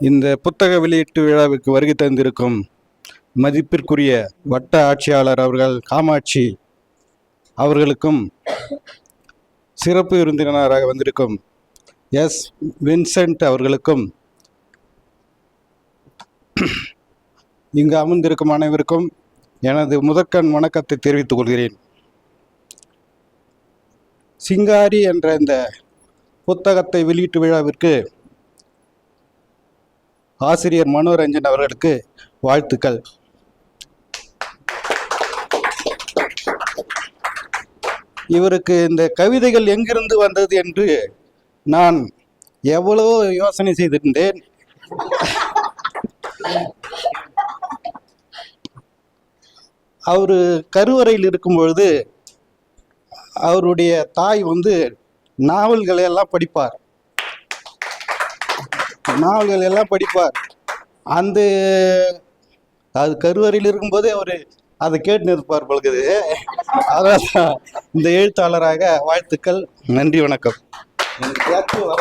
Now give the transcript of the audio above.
இந்த புத்தக வெளியீட்டு விழாவுக்கு வருகை தந்திருக்கும் மதிப்பிற்குரிய வட்ட ஆட்சியாளர் அவர்கள் காமாட்சி அவர்களுக்கும் சிறப்பு விருந்தினராக வந்திருக்கும் எஸ் வின்சென்ட் அவர்களுக்கும் இங்கு அமர்ந்திருக்கும் அனைவருக்கும் எனது முதற்கண் வணக்கத்தை தெரிவித்துக் கொள்கிறேன். சிங்காரி என்ற இந்த புத்தகத்தை வெளியீட்டு விழாவிற்கு ஆசிரியர் மனோரஞ்சன் அவர்களுக்கு வாழ்த்துக்கள். இவருக்கு இந்த கவிதைகள் எங்கிருந்து வந்தது என்று நான் எவ்வளவோ யோசனை செய்திருந்தேன். அவர் கருவறையில் இருக்கும் பொழுது அவருடைய தாய் வந்து நாவல்களை எல்லாம் படிப்பார். நாவல்கள் எல்லாம் படிப்பார். அந்த அது கருவறையில் இருக்கும்போதே அவர் அதை கேட்டு நிற்பார் பொழுது அதான் இந்த எழுத்தாளராக வாழ்த்துக்கள். நன்றி வணக்கம். எனக்கு வர